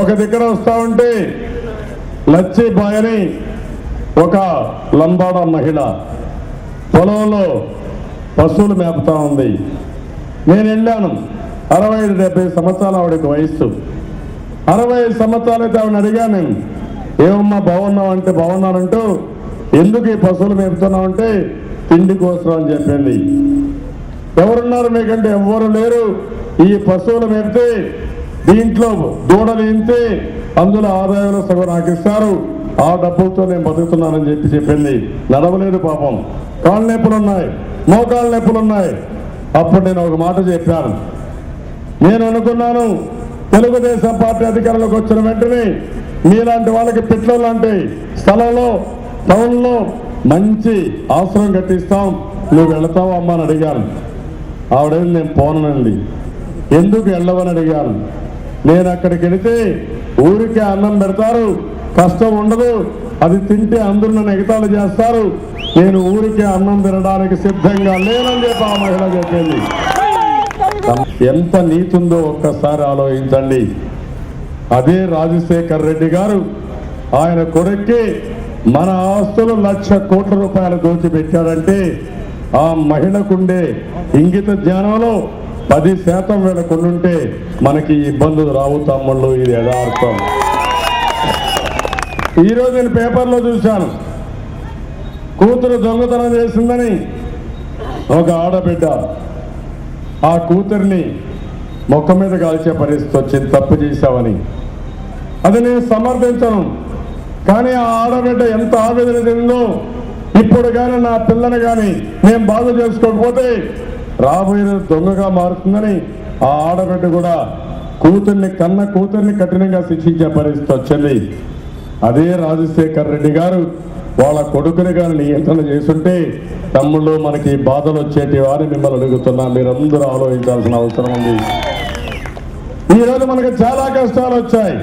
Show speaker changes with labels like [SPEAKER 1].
[SPEAKER 1] ఒక దగ్గర వస్తా ఉంటే లచ్చి బాయని ఒక లంబాడ మహిళ పొలంలో పశువులు మేపుతా ఉంది. నేను వెళ్ళాను. అరవై ఐదు డెబ్బై సంవత్సరాలు ఆవిడకి వయస్సు. అరవై ఐదు సంవత్సరాలు అయితే ఆవిడని అడిగాను నేను. ఏమమ్మా బాగున్నావు అంటే బాగున్నానంటూ ఎందుకు ఈ పశువులు మేపుతున్నావు అంటే తిండి కోసం అని చెప్పింది ఎవరున్నారు మీకంటే? ఎవ్వరు లేరు. ఈ పశువులు మేపితే దీంట్లో దూడలు ఇంతే అందులో ఆదాయంలో సగం నాకు ఇస్తారు ఆ డబ్బులతో నేను బతుకుతున్నానని చెప్పి చెప్పింది. నడవలేదు పాపం. కాళ్ళ నొప్పులు ఉన్నాయి. మోకాళ్ళ నొప్పులు ఉన్నాయి. అప్పుడు నేను ఒక మాట చెప్పాను. నేను అనుకున్నాను తెలుగుదేశం పార్టీ అధికారంలోకి వచ్చిన వెంటనే మీలాంటి వాళ్ళకి పిట్లో లాంటి స్థలంలో టౌన్లో మంచి ఆశ్రమం కట్టిస్తాం. నువ్వు వెళతావు అమ్మ అని అడిగాను. ఆవిడేం నేను పోనండి ఎందుకు వెళ్ళవని అడిగాను. నేను అక్కడికి వెళితే ఊరికే అన్నం పెడతారు. కష్టం ఉండదు. అది తింటే అందరూ నన్ను ఎగతాళి చేస్తారు. నేను ఊరికే అన్నం తినడానికి సిద్ధంగా లేనని చెప్పి ఆ మహిళ చెప్పింది. ఎంత నీతుందో ఒక్కసారి ఆలోచించండి. అదే రాజశేఖర్ రెడ్డి గారు ఆయన కొడుక్కి మన ఆస్తులు లక్ష కోట్ల రూపాయలు దోచిపెట్టాడంటే ఆ మహిళకుండే ఇంగిత జ్ఞానంలో పది శాతం వీళ్ళకుండుంటే మనకి ఇబ్బందులు రావు తమ్ముళ్ళు ఇది యథార్థం. ఈరోజు నేను పేపర్లో చూశాను. కూతురు దొంగతనం చేసిందని ఒక ఆడబిడ్డ ఆ కూతుర్ని మొక్క మీద కాల్చే పరిస్థితి వచ్చింది తప్పు చేశావని. అది నేను సమర్థించను కానీ ఆ ఆడబిడ్డ ఎంత ఆవేదన చెందిందో ఇప్పుడు కానీ నా పిల్లని కానీ నేను బాగు చేసుకోకపోతే రాబోయే దొంగగా మారుతుందని ఆ ఆడబిడ్డ కూడా కూతుర్ని కన్న కూతుర్ని కఠినంగా శిక్షించే పరిస్థితి వచ్చింది. అదే రాజశేఖర్ రెడ్డి గారు వాళ్ళ కొడుకుని గారు నియంత్రణ చేస్తుంటే తమ్ముళ్ళు మనకి బాధలు వచ్చేటి వారిని మిమ్మల్ని అడుగుతున్నా మీరందరూ ఆలోచించాల్సిన అవసరం ఉంది. ఈ రోజు చాలా కష్టాలు వచ్చాయి.